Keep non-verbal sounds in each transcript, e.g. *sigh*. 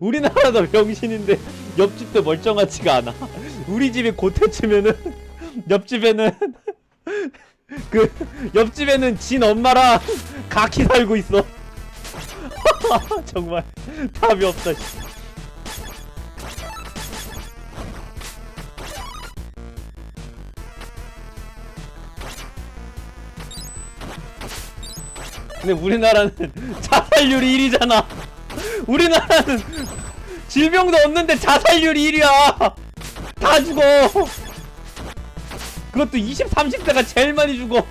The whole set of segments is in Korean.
우리나라도 병신인데 옆집도 멀쩡하지가 않아. 우리 집이 고태치면은 옆집에는 그 옆집에는 진 엄마랑 가키 살고 있어. *laughs* 정말 답이 없다. 씨. 근데 우리나라는 자살률이 1위잖아. 우리나라는 질병도 없는데 자살률이 1위야. 다 죽어. 그것도 20, 30대가 제일 많이 죽어.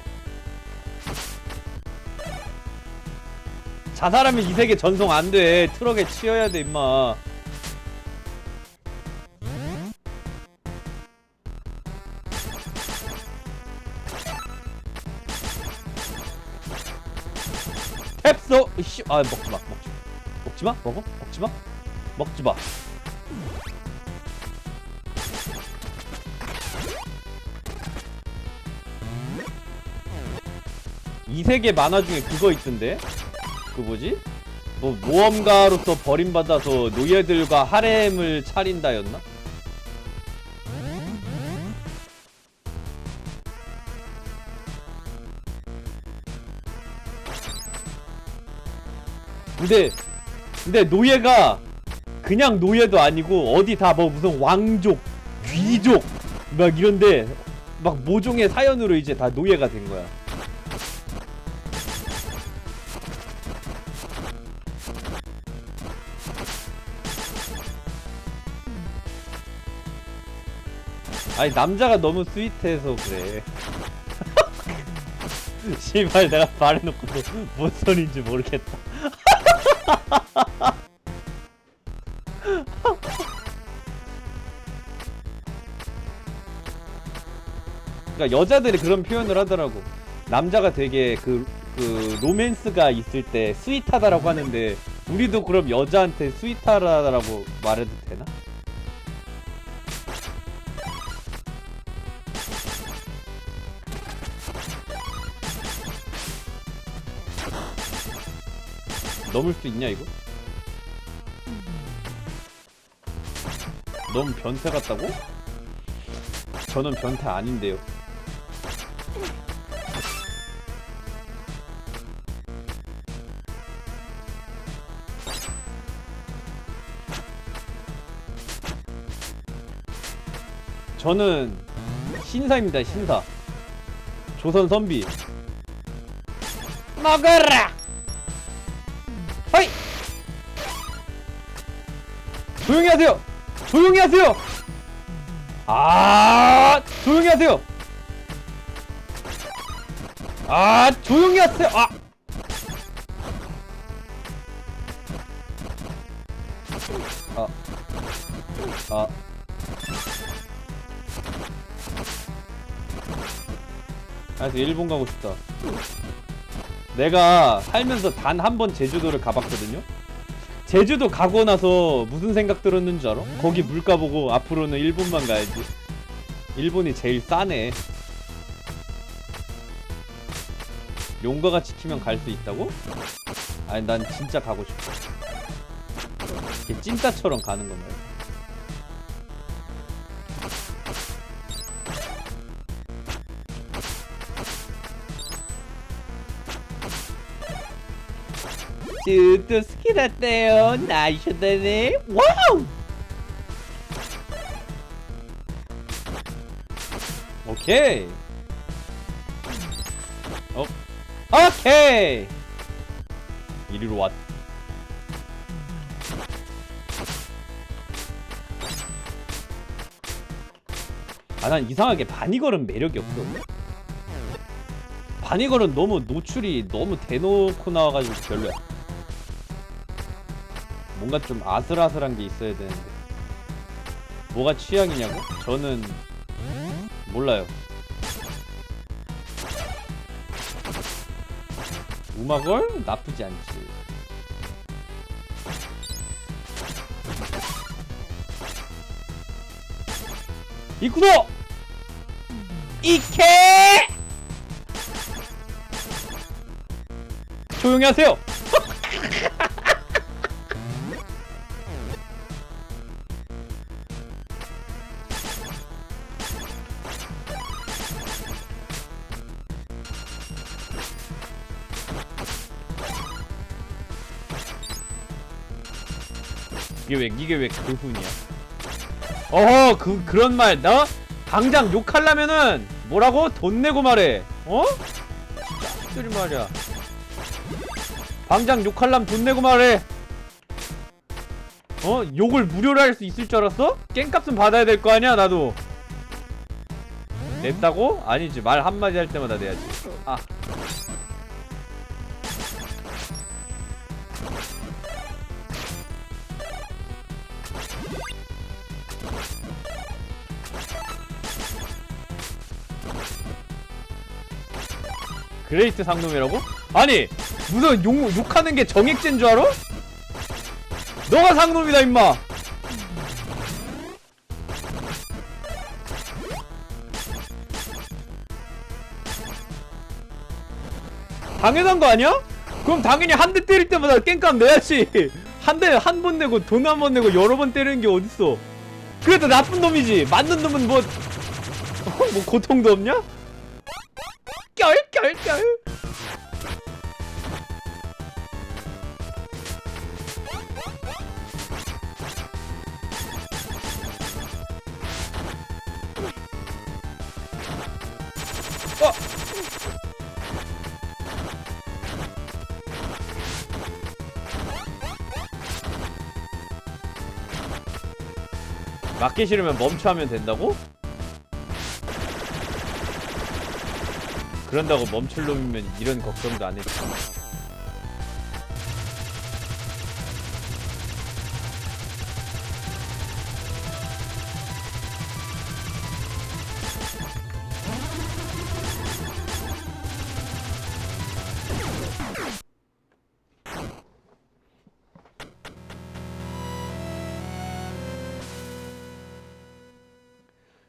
자살하면 이 세계 전송 안 돼. 트럭에 치여야 돼, 임마. 탭소 이씨 아 먹지 마 먹지 마 먹지 마? 먹어? 먹지 마? 먹지 마. 이 세계 만화 중에 그거 있던데? 그 뭐지? 뭐 모험가로서 버림받아서 노예들과 하렘을 차린다였나? 근데 근데 노예가 그냥 노예도 아니고 어디 다 뭐 무슨 왕족, 귀족 막 이런데 막 모종의 사연으로 이제 다 노예가 된 거야. 아니 남자가 너무 스윗해서 그래. *laughs* 씨발 내가 말해놓고도 뭔 소리인지 모르겠다. 그러니까 여자들이 그런 표현을 하더라고. 남자가 되게 그, 그 로맨스가 있을 때 스윗하다라고 하는데 우리도 그럼 여자한테 스윗하다라고 말해도 되나? 넘을 수 있냐 이거? 너무 변태 같다고? 저는 변태 아닌데요. 저는 신사입니다, 신사. 조선 선비. 먹어라! 조용히 하세요! 조용히 하세요! 아, 조용히 하세요! 아, 조용히 하세요! 아! 아. 아. 그래서 일본 가고 싶다. 내가 살면서 단 한 번 제주도를 가봤거든요. 제주도 가고 나서 무슨 생각 들었는지 알아? 거기 물가 보고 앞으로는 일본만 가야지. 일본이 제일 싸네. 용과 같이 키면 갈 수 있다고? 아니 난 진짜 가고 싶어. 이렇게 찐따처럼 가는 건 말이 뚜뚜 스키났대요. 나이셨다네. 와우! 오케이. 어? 오케이! 이리로 왔. 아, 난 이상하게 바니걸은 매력이 없거든? 바니걸은 너무 노출이 너무 대놓고 나와가지고 별로야. 뭔가 좀 아슬아슬한 게 있어야 되는데. 뭐가 취향이냐고? 저는 몰라요. 우마걸 나쁘지 않지. 이쿠도 이케 조용히 하세요. 이게 왜 이게 왜그 훈이야? 어허 그 그런 말 너? 당장 욕하려면은 뭐라고 돈 내고 말해 어? 짝들이 말이야 당장 욕하려면 돈 내고 말해 어? 욕을 무료로 할 수 있을 줄 알았어? 깽값은 받아야 될 거 아니야 나도 냈다고? 아니지 말 한마디 할 때마다 내야지 아 그레이트 상놈이라고? 아니 무슨 욕, 욕하는 게 정액제인 줄 알아? 너가 상놈이다 임마 당연한 거 아니야? 그럼 당연히 한 대 때릴 때마다 깽값 내야지 한 대 한 번 내고 돈 한 번 내고 여러 번 때리는 게 어딨어 그래도 나쁜 놈이지 맞는 놈은 뭐 어? *laughs* 뭐 고통도 없냐? 결결결 어! 맞기 싫으면 멈춰 하면 된다고? 그런다고 멈출 놈이면 이런 걱정도 안 했지.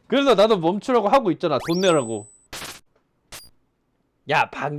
그래서 나도 멈추라고 하고 있잖아. 돈 내라고. 야, 방